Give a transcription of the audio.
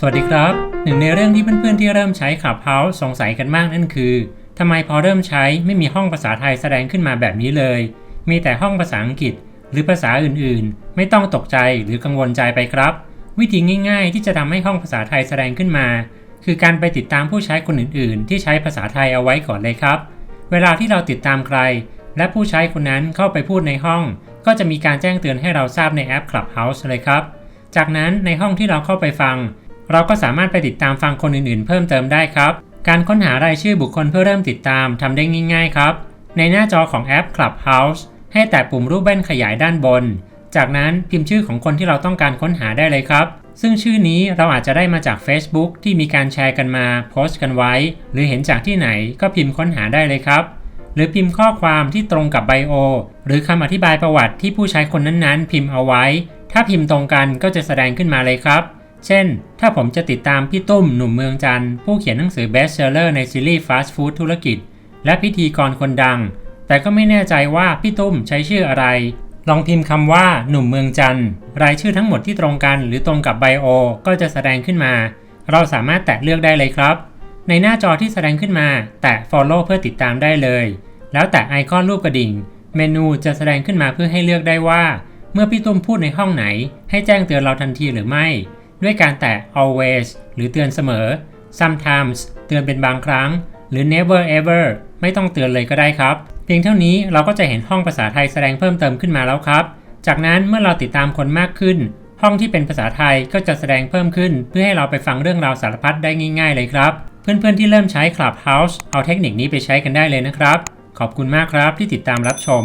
สวัสดีครับ หนึ่งในเรื่องที่เพื่อนๆที่เริ่มใช้ Clubhouse สงสัยกันมากนั่นคือทำไมพอเริ่มใช้ไม่มีห้องภาษาไทยแสดงขึ้นมาแบบนี้เลย มีแต่ห้องภาษาอังกฤษ หรือภาษาอื่นๆ ไม่ต้องตกใจหรือกังวลใจไปครับ วิธีง่าย ๆ ที่จะทำให้ห้องภาษาไทยแสดงขึ้นมา คือการไปติดตามผู้ใช้คนอื่นๆ ที่ใช้ภาษาไทยเอาไว้ก่อนเลยครับ เวลาที่เราติดตามใคร และผู้ใช้คนนั้นเข้าไปพูดในห้อง ก็จะมีการแจ้งเตือนให้เราทราบในแอป Clubhouse เลยครับ จากนั้นในห้องที่เราเข้าไปฟัง เราก็สามารถไปติดตามฟังคนอื่นๆ เพิ่มเติมได้ครับ การค้นหารายชื่อบุคคลเพื่อเริ่มติดตามทำได้ง่าย ๆ ครับ ในหน้าจอของแอป Clubhouse ให้แตะปุ่มรูปแว่นขยายด้านบน จากนั้นพิมพ์ชื่อของคนที่เราต้องการค้นหาได้เลยครับ ซึ่งชื่อนี้เราอาจจะได้มาจาก Facebook ที่มีการแชร์กันมาโพสต์กันไว้ หรือเห็นจากที่ไหนก็พิมพ์ค้นหาได้เลยครับหรือพิมพ์ข้อความที่ตรงกับไบโอ หรือคำอธิบายประวัติที่ผู้ใช้คนนั้นๆ พิมพ์เอาไว้ ถ้าพิมพ์ตรงกันก็จะแสดงขึ้นมาเลยครับ เช่น ถ้าผมจะติดตามพี่ตุ้มหนุ่มเมืองจันทร์ผู้เขียนหนังสือเบสเซลเลอร์ในซีรีส์ฟาสต์ฟู้ดธุรกิจ และพิธีกรคนดัง แต่ก็ไม่แน่ใจว่าพี่ตุ้มใช้ชื่ออะไร ลองพิมพ์คำว่าหนุ่มเมืองจันทร์รายชื่อทั้งหมดที่ตรงกันหรือตรงกับไบโอก็จะแสดงขึ้นมา เราสามารถแตะเลือกได้เลยครับ ในหน้าจอที่แสดงขึ้นมา แตะ follow เพื่อติดตามได้เลย แล้วแตะไอคอนรูปกระดิ่ง เมนูจะแสดงขึ้นมาเพื่อให้เลือกได้ว่า เมื่อพี่ตุ้มพูดในห้องไหน ให้แจ้งเตือนเราทันทีหรือไม่ ด้วยการแตะ always หรือเตือนเสมอ sometimes เตือนเป็นบางครั้ง หรือ never ever ไม่ต้องเตือนเลยก็ได้ครับ เพียงเท่านี้เราก็จะเห็นห้องภาษาไทยแสดงเพิ่มเติมขึ้นมาแล้วครับ จากนั้นเมื่อเราติดตามคนมากขึ้น ห้องที่เป็นภาษาไทยก็จะแสดงเพิ่มขึ้น เพื่อให้เราไปฟังเรื่องราวสารพัดได้ง่าย ๆ เลยครับ เพื่อนๆที่เริ่มใช้ Clubhouse เอาเทคนิคนี้ไปใช้กันได้เลยนะครับ ขอบคุณมากครับที่ติดตามรับชม